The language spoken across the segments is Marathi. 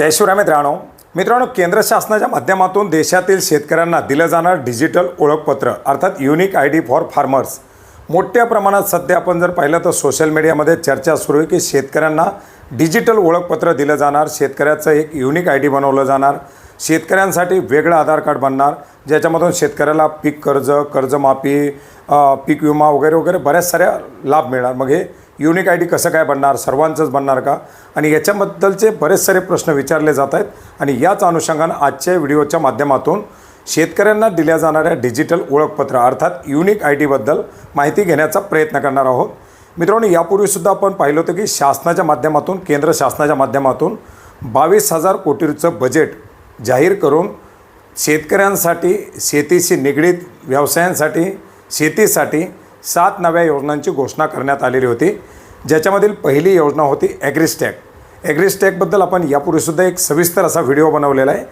जय शिवराय मित्रांनो. मित्रांनो केंद्र शासनाच्या माध्यमातून देशातील शेतकऱ्यांना दिलं जाणार डिजिटल ओळखपत्र अर्थात unique I D for farmers मोठ्या प्रमाणात सध्या आपण जर पाहिलं तर सोशल मीडियामध्ये चर्चा सुरू आहे की शेतकऱ्यांना डिजिटल ओळखपत्र दिलं जाणार शेतकऱ्याचं एक युनिक आय डी बनवलं जाणार शेतकऱ्यांसाठी वेगळं आधार कार्ड बनणार ज्याच्यामधून शेतकऱ्याला पीक कर्ज कर्जमाफी पीक विमा वगैरे वगैरे बऱ्याच साऱ्या लाभ मिळणार. मग हे युनिक आय डी कसं काय बनणार सर्वांचंच बनणार का? आणि याच्याबद्दलचे बरेच सारे प्रश्न विचारले जात आहेत. आणि याच अनुषंगानं आजच्या व्हिडिओच्या माध्यमातून शेतकऱ्यांना दिल्या जाणाऱ्या डिजिटल ओळखपत्र अर्थात युनिक आय डीबद्दल माहिती घेण्याचा प्रयत्न करणार आहोत. मित्रांनो यापूर्वीसुद्धा आपण पाहिलं होतं की शासनाच्या माध्यमातून केंद्र शासनाच्या माध्यमातून बावीस हजार कोटीचं बजेट जाहीर करून शेतकऱ्यांसाठी शेतीशी निगडीत व्यवसायांसाठी शेतीसाठी सात नव्या योजनांची घोषणा करण्यात आलेली होती. ज्याच्यामधील पहिली योजना होती ॲग्रिस्टॅक ॲग्रिस्टॅकबद्दल आपण यापूर्वीसुद्धा एक सविस्तर असा व्हिडिओ बनवलेला आहे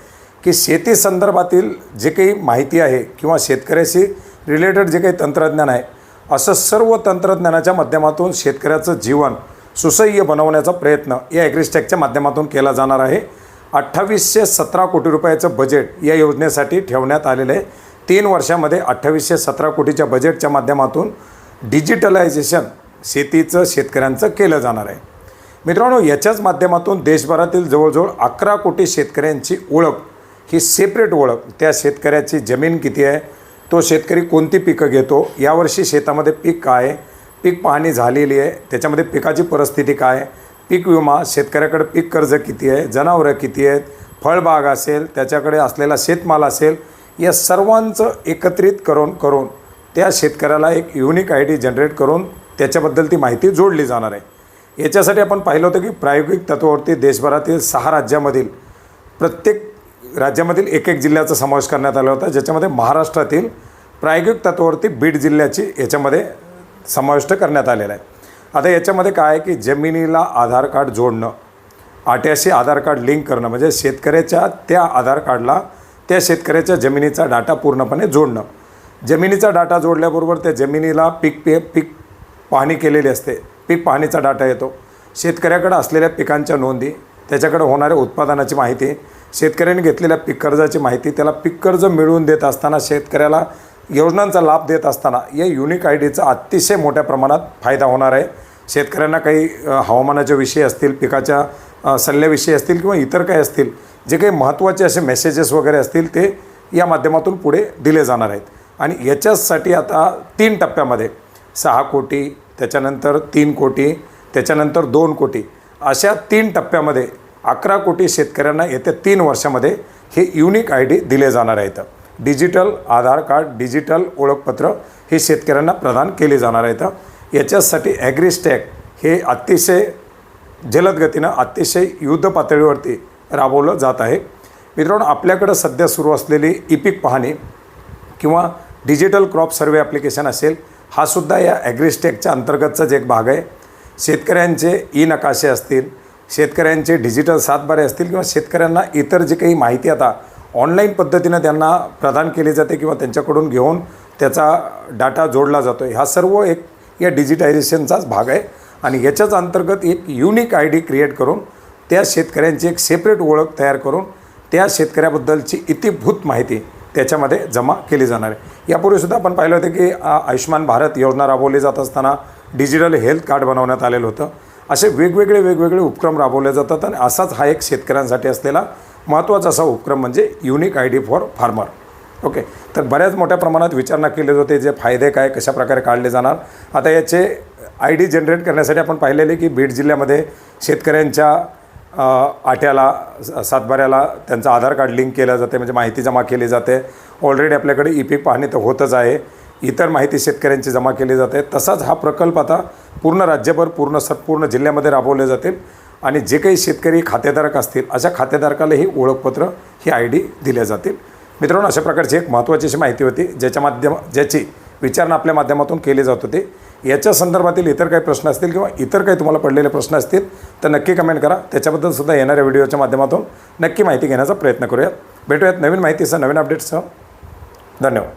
की शेती संदर्भातील जे काही माहिती आहे किंवा शेतकऱ्याशी रिलेटेड जे काही तंत्रज्ञान आहे असं सर्व तंत्रज्ञानाच्या माध्यमातून शेतकऱ्याचं जीवन सुसह्य बनवण्याचा प्रयत्न या ॲग्रिस्टॅकच्या माध्यमातून केला जाणार आहे. अठ्ठावीसशे सतरा कोटी रुपयाचं बजेट या योजनेसाठी ठेवण्यात आलेलं आहे. तीन वर्षामध्ये अठ्ठावीसशे सतरा कोटीच्या बजेटच्या माध्यमातून डिजिटलायझेशन शेतीचं शेतकऱ्यांचं केलं जाणार आहे. मित्रांनो याच्याच माध्यमातून देशभरातील जवळजवळ अकरा कोटी शेतकऱ्यांची ओळख ही सेपरेट ओळख त्या शेतकऱ्याची जमीन किती आहे तो शेतकरी कोणती पिकं घेतो यावर्षी शेतामध्ये पीक काय आहे पीक पाहणी झालेली आहे त्याच्यामध्ये पिकाची परिस्थिती काय आहे पीक विमा शेतकऱ्याकडे पीक कर्ज किती आहे जनावरं किती आहेत फळबाग असेल त्याच्याकडे असलेला शेतमाल असेल या सर्वांचं एकत्रित करून करून त्या शेतकऱ्याला एक युनिक आय डी जनरेट करून त्याच्याबद्दल ती माहिती जोडली जाणार आहे. याच्यासाठी आपण पाहिलं होतं की प्रायोगिक तत्वावरती देशभरातील सहा राज्यामधील प्रत्येक राज्यामधील एक एक जिल्ह्याचा समावेश करण्यात आला होता ज्याच्यामध्ये महाराष्ट्रातील प्रायोगिक तत्वावरती बीड जिल्ह्याची याच्यामध्ये समाविष्ट करण्यात आलेला आहे. आता याच्यामध्ये काय आहे की जमिनीला आधार कार्ड जोडणं आट्याशी आधार कार्ड लिंक करणं म्हणजे शेतकऱ्याच्या त्या आधार कार्डला त्या शेतकऱ्याच्या जमिनीचा डाटा पूर्णपणे जोडणं. जमिनीचा डाटा जोडल्याबरोबर त्या जमिनीला पीक पे पीक पाहणी केलेली असते. पीक पाहणीचा डाटा येतो. शेतकऱ्याकडं असलेल्या पिकांच्या नोंदी त्याच्याकडे होणाऱ्या उत्पादनाची माहिती शेतकऱ्यांनी घेतलेल्या पीक कर्जाची माहिती त्याला पीक कर्ज मिळवून देत असताना शेतकऱ्याला योजनांचा लाभ देत असताना या युनिक आय डीचा अतिशय मोठ्या प्रमाणात फायदा होणार आहे. शेतकऱ्यांना काही हवामानाच्या हवामानाचे विषय असतील पिकाच्या सल्ल्याविषयी असतील किंवा इतर काही असतील जे काही महत्त्वाचे असे मेसेजेस वगैरे असतील ते या माध्यमातून पुढे दिले जाणार आहेत. आणि याच्यासाठी आता तीन टप्प्यामध्ये सहा कोटी त्याच्यानंतर तीन कोटी त्याच्यानंतर दोन कोटी अशा तीन टप्प्यामध्ये अकरा कोटी शेतकऱ्यांना येत्या तीन वर्षामध्ये हे युनिक आय डी दिले जाणार आहेत. डिजिटल आधार कार्ड डिजिटल ओळखपत्र हे शेतकऱ्यांना प्रदान केले जाणार आहेत. याच्यासाठी ॲग्रिस्टॅक हे अतिशय जलद गतीनं अतिशय युद्ध पातळीवरती राबवलं जात आहे. मित्रांनो आपल्याकडं सध्या सुरू असलेली ई पाहणी किंवा डिजिटल क्रॉप सर्वे ॲप्लिकेशन असेल हा सुद्धा या ॲग्रिस्टेकच्या अंतर्गतचाच एक भाग आहे. शेतकऱ्यांचे ई नकाशे असतील शेतकऱ्यांचे डिजिटल सातबारे असतील किंवा शेतकऱ्यांना इतर जी काही माहिती आता ऑनलाईन पद्धतीनं त्यांना प्रदान केली जाते किंवा त्यांच्याकडून घेऊन त्याचा डाटा जोडला जातो हा सर्व एक या डिजिटायझेशनचाच भाग आहे. आणि याच्याच अंतर्गत एक युनिक आय डी क्रिएट करून त्या शेतकऱ्यांची एक सेपरेट ओळख तयार करून त्या शेतकऱ्याबद्दलची इतिभूत माहिती त्याच्यामध्ये जमा केली जाणार आहे. यापूर्वीसुद्धा आपण पाहिलं होतं की आयुष्मान भारत योजना राबवली जात असताना डिजिटल हेल्थ कार्ड बनवण्यात आलेलं होतं. असे वेगवेगळे वेगवेगळे उपक्रम राबवले जातात आणि असाच हा एक शेतकऱ्यांसाठी असलेला महत्त्वाचा असा उपक्रम म्हणजे unique I D for farmer okay तर बऱ्याच मोठ्या प्रमाणात विचारणा केले जाते जे फायदे काय कशाप्रकारे काढले जाणार. आता याचे आय डी जनरेट करण्यासाठी आपण पाहिलेले की बीड जिल्ह्यामध्ये शेतकऱ्यांच्या आट्याला सातबाऱ्याला त्यांचं आधार कार्ड लिंक केलं जाते म्हणजे माहिती जमा केली जाते. ऑलरेडी आपल्याकडे ई पीक पाहणी तर होतच आहे. इतर माहिती शेतकऱ्यांची जमा केली जाते. तसाच हा प्रकल्प आता पूर्ण राज्यभर पूर्ण संपूर्ण जिल्ह्यामध्ये राबवले जातील. आणि जे काही शेतकरी खातेधारक असतील अशा खातेधारकाला ही ओळखपत्र ही आय डी दिल्या जातील. मित्रांनो अशा प्रकारची एक महत्त्वाची अशी माहिती होती ज्याच्या माध्यम ज्याची विचारणा आपल्या माध्यमातून केली जात होती. याच्या संदर्भातील इतर काही प्रश्न असतील किंवा इतर काही तुम्हाला पडलेले प्रश्न असतील तर नक्की कमेंट करा. त्याच्याबद्दल सुद्धा येणाऱ्या व्हिडिओच्या माध्यमातून नक्की माहिती घेण्याचा प्रयत्न करूयात. भेटूयात नवीन माहितीसह नवीन अपडेट्ससह धन्यवाद.